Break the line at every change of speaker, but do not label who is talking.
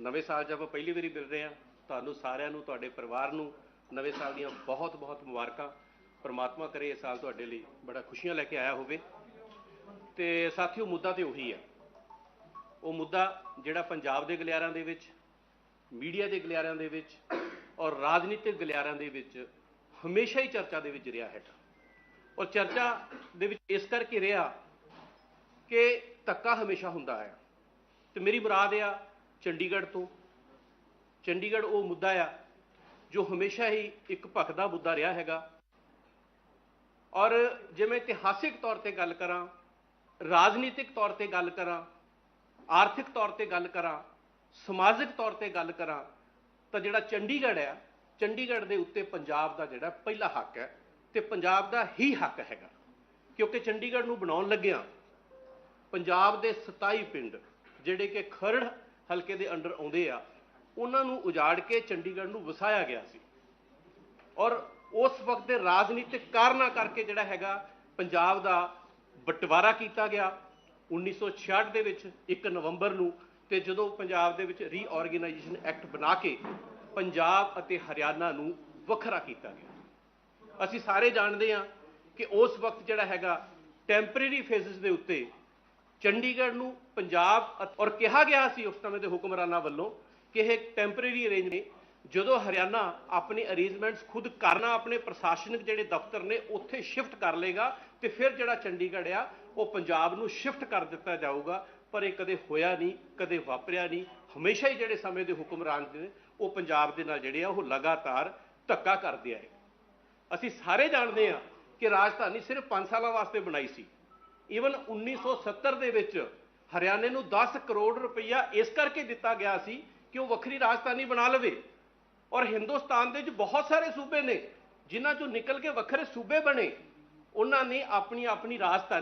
ਨਵੇਂ ਸਾਲ 'ਚ ਆਪਾਂ ਪਹਿਲੀ ਵਾਰੀ ਮਿਲ ਰਹੇ ਹਾਂ, ਤੁਹਾਨੂੰ ਸਾਰਿਆਂ ਨੂੰ, ਤੁਹਾਡੇ ਪਰਿਵਾਰ ਨੂੰ ਨਵੇਂ ਸਾਲ ਦੀਆਂ ਬਹੁਤ-ਬਹੁਤ ਮੁਬਾਰਕਾਂ। ਪਰਮਾਤਮਾ ਕਰੇ ਇਹ ਸਾਲ ਤੁਹਾਡੇ ਲਈ ਬੜਾ ਖੁਸ਼ੀਆਂ ਲੈ ਕੇ ਆਇਆ ਹੋਵੇ। ਤੇ ਸਾਥੀਓ, ਮੁੱਦਾ ਤੇ ਉਹੀ ਹੈ। ਉਹ ਮੁੱਦਾ ਜਿਹੜਾ ਪੰਜਾਬ ਦੇ ਗਲਿਆਰਿਆਂ ਦੇ ਵਿੱਚ, ਮੀਡੀਆ ਦੇ ਗਲਿਆਰਿਆਂ ਦੇ ਵਿੱਚ ਔਰ ਰਾਜਨੀਤਿਕ ਗਲਿਆਰਿਆਂ ਦੇ ਵਿੱਚ ਹਮੇਸ਼ਾ ਹੀ ਚਰਚਾ ਦੇ ਵਿੱਚ ਰਿਹਾ ਹੈਗਾ। ਔਰ ਚਰਚਾ ਦੇ ਵਿੱਚ ਇਸ ਕਰਕੇ ਰਿਹਾ ਕਿ ਧੱਕਾ ਹਮੇਸ਼ਾ ਹੁੰਦਾ ਹੈ। ਤੇ ਮੇਰੀ ਮੁਰਾਦ ਆ ਚੰਡੀਗੜ੍ਹ ਤੋਂ। ਚੰਡੀਗੜ੍ਹ ਉਹ ਮੁੱਦਾ ਆ ਜੋ ਹਮੇਸ਼ਾ ਹੀ ਇੱਕ ਭਖਦਾ ਮੁੱਦਾ ਰਿਹਾ ਹੈਗਾ। ਔਰ ਜੇ ਮੈਂ ਇਤਿਹਾਸਿਕ ਤੌਰ ਤੇ ਗੱਲ ਕਰਾਂ, ਰਾਜਨੀਤਿਕ ਤੌਰ ਤੇ ਗੱਲ ਕਰਾਂ, ਆਰਥਿਕ ਤੌਰ ਤੇ ਗੱਲ ਕਰਾਂ, ਸਮਾਜਿਕ ਤੌਰ ਤੇ ਗੱਲ ਕਰਾਂ, ਤਾਂ ਜਿਹੜਾ ਚੰਡੀਗੜ੍ਹ ਆ, ਚੰਡੀਗੜ੍ਹ ਦੇ ਉੱਤੇ ਪੰਜਾਬ ਦਾ ਜਿਹੜਾ ਪਹਿਲਾ ਹੱਕ ਹੈ ਤੇ ਪੰਜਾਬ ਦਾ ਹੀ ਹੱਕ ਹੈਗਾ। ਕਿਉਂਕਿ ਚੰਡੀਗੜ੍ਹ ਨੂੰ ਬਣਾਉਣ ਲੱਗਿਆਂ ਪੰਜਾਬ ਦੇ 27 ਪਿੰਡ, ਜਿਹੜੇ ਕਿ ਖਰੜ ਹਲਕੇ ਦੇ ਅੰਡਰ ਆਉਂਦੇ ਆ, ਉਹਨਾਂ ਨੂੰ ਉਜਾੜ ਕੇ ਚੰਡੀਗੜ੍ਹ ਨੂੰ ਵਸਾਇਆ ਗਿਆ ਸੀ। ਔਰ ਉਸ ਵਕਤ ਦੇ ਰਾਜਨੀਤਿਕ ਕਾਰਨਾਂ ਕਰਕੇ ਜਿਹੜਾ ਹੈਗਾ ਪੰਜਾਬ ਦਾ ਬਟਵਾਰਾ ਕੀਤਾ ਗਿਆ। 1966 ਦੇ ਵਿੱਚ 1 ਨਵੰਬਰ ਨੂੰ ਤੇ ਜਦੋਂ ਪੰਜਾਬ ਦੇ ਵਿੱਚ ਰੀਆਰਗੇਨਾਈਜੇਸ਼ਨ ਐਕਟ ਬਣਾ ਕੇ ਪੰਜਾਬ ਅਤੇ ਹਰਿਆਣਾ ਨੂੰ ਵੱਖਰਾ ਕੀਤਾ ਗਿਆ। ਅਸੀਂ ਸਾਰੇ ਜਾਣਦੇ ਹਾਂ ਕਿ ਉਸ ਵਕਤ ਜਿਹੜਾ ਹੈਗਾ ਟੈਂਪਰੇਰੀ ਫੇਜ਼ਸ ਦੇ ਉੱਤੇ ਚੰਡੀਗੜ੍ਹ ਨੂੰ ਪੰਜਾਬ ਔਰ ਕਿਹਾ ਗਿਆ ਸੀ ਉਸ ਸਮੇਂ ਦੇ ਹੁਕਮਰਾਨਾਂ ਵੱਲੋਂ ਕਿ ਇਹ ਟੈਂਪਰੇਰੀ ਅਰੇਂਜ ਨੇ। ਜਦੋਂ ਹਰਿਆਣਾ ਆਪਣੇ ਅਰੇਂਜਮੈਂਟਸ ਖੁਦ ਕਰਨਾ, ਆਪਣੇ ਪ੍ਰਸ਼ਾਸਨਿਕ ਜਿਹੜੇ ਦਫ਼ਤਰ ਨੇ, ਉੱਥੇ ਸ਼ਿਫਟ ਕਰ ਲੇਗਾ ਤੇ ਫਿਰ ਜਿਹੜਾ ਚੰਡੀਗੜ੍ਹ ਆ, ਉਹ ਪੰਜਾਬ ਨੂੰ ਸ਼ਿਫਟ ਕਰ ਦਿੱਤਾ ਜਾਊਗਾ। ਪਰ ਇਹ ਕਦੇ ਹੋਇਆ ਨਹੀਂ, ਕਦੇ ਵਾਪਰਿਆ ਨਹੀਂ। ਹਮੇਸ਼ਾ ਹੀ ਜਿਹੜੇ ਸਮੇਂ ਦੇ ਹੁਕਮਰਾਨ ਨੇ, ਉਹ ਪੰਜਾਬ ਦੇ ਨਾਲ ਜਿਹੜੇ ਆ, ਉਹ ਲਗਾਤਾਰ ਧੱਕਾ ਕਰਦੇ ਆਏ। ਅਸੀਂ ਸਾਰੇ ਜਾਣਦੇ ਹਾਂ ਕਿ ਰਾਜਧਾਨੀ ਸਿਰਫ 5 ਸਾਲਾਂ ਵਾਸਤੇ ਬਣਾਈ ਸੀ। ਈਵਨ 1970 ਦੇ ਵਿੱਚ ਹਰਿਆਣੇ ਨੂੰ 10 ਕਰੋੜ ਰੁਪਈਆ ਇਸ ਕਰਕੇ ਦਿੱਤਾ ਗਿਆ ਸੀ ਕਿ ਉਹ ਵੱਖਰੀ ਰਾਜਧਾਨੀ ਬਣਾ ਲਵੇ। ਔਰ ਹਿੰਦੁਸਤਾਨ ਦੇ ਵਿੱਚ ਬਹੁਤ ਸਾਰੇ ਸੂਬੇ ਨੇ ਜਿਨ੍ਹਾਂ ਚੋਂ ਨਿਕਲ ਕੇ ਵੱਖਰੇ ਸੂਬੇ ਬਣੇ, ਉਹਨਾਂ ਨੇ ਆਪਣੀ ਆਪਣੀ ਰਾਜਧਾਨੀ